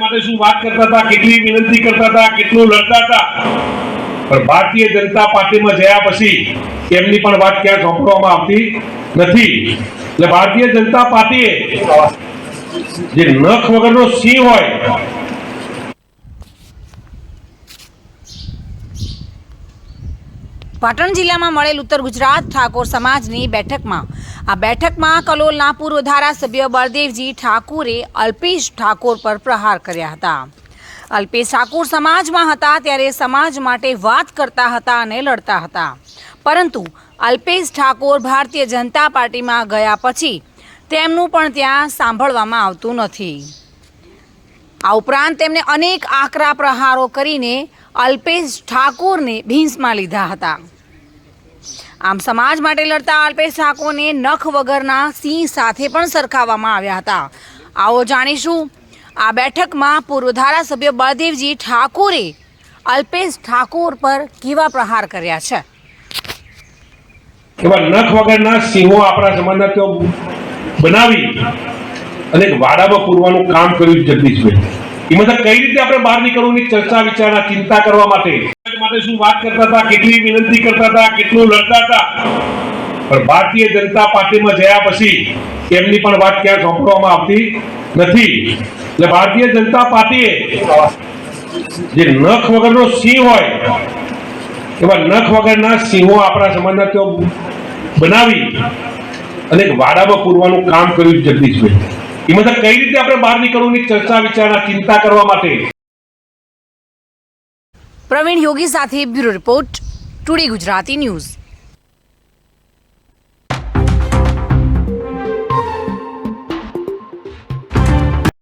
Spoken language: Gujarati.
માટે શું વાત કરતા હતા? કેટલી વિનંતી કરતા હતા? કેટલું લડતા હતા? પણ ભારતીય જનતા પાર્ટીમાં જયા પછી એમની પણ વાત ક્યાં સોંપવામાં આવતી નથી. એટલે ભારતીય જનતા પાર્ટીએ જે નખ વગરનો સિંહ હોય પાટણ જિલ્લામાં મળેલ ઉત્તર ગુજરાત ઠાકોર સમાજની બેઠકમાં. આ બેઠકમાં કલોલના પૂર્વ ધારાસભ્ય બળદેવજી ઠાકુરે અલ્પેશ ઠાકોર પર પ્રહાર કર્યા હતા. અલ્પેશ ઠાકોર સમાજમાં હતા ત્યારે સમાજ માટે વાત કરતા હતા અને લડતા હતા. પરંતુ અલ્પેશ ઠાકોર ભારતીય જનતા પાર્ટીમાં ગયા પછી તેમનું પણ ત્યાં સાંભળવામાં આવતું નથી. આ ઉપરાંત તેમણે અનેક આકરા પ્રહારો કરીને અલ્પેશ ઠાકોરને ભીંસમાં લીધા હતા. આમ સમાજ માટે લડતા અલ્પેશ ઠાકોરને નખ વગરના સિંહ સાથે પણ સરખાવવામાં આવ્યા હતા. આવો જાણીશું. આ બેઠકમાં પૂર્વ ધારાસભ્ય બળદેવજી ઠાકોરે અલ્પેશ ઠાકોર પર કેવા પ્રહાર કર્યા છે? નખ વગરના સિંહો આપણા સમાજના બનાવી અને વાડામાં પૂરવાનું કામ કર્યું જગદીશભાઈ. એમાં કઈ રીતે આપણે બહાર નીકળવાની ચર્ચા વિચારણા ચિંતા કરવા માટે? માટે શું વાત કરતા હતા? કેટલી વિનંતી કરતા હતા? કેટલું લડતા હતા? પણ ભારતીય જનતા પાર્ટીમાં જયા પછી એમની પણ વાત ક્યાં સાંભળવામાં આવતી નથી. એટલે ભારતીય જનતા પાર્ટીએ જે નખ વગરનો સિંહ હોય, એવા નખ વગરના સિંહો આપણા સમાજના તેઓ બનાવી અને વાડામાં પૂરવાનું કામ કર્યું જગદીશભાઈ. એમાં કઈ રીતે આપણે બહાર નીકળવાની ચર્ચા, વિચારણા, ચિંતા કરવા માટે? પ્રવીણ યોગી સાથે bureau report, today Gujarati news.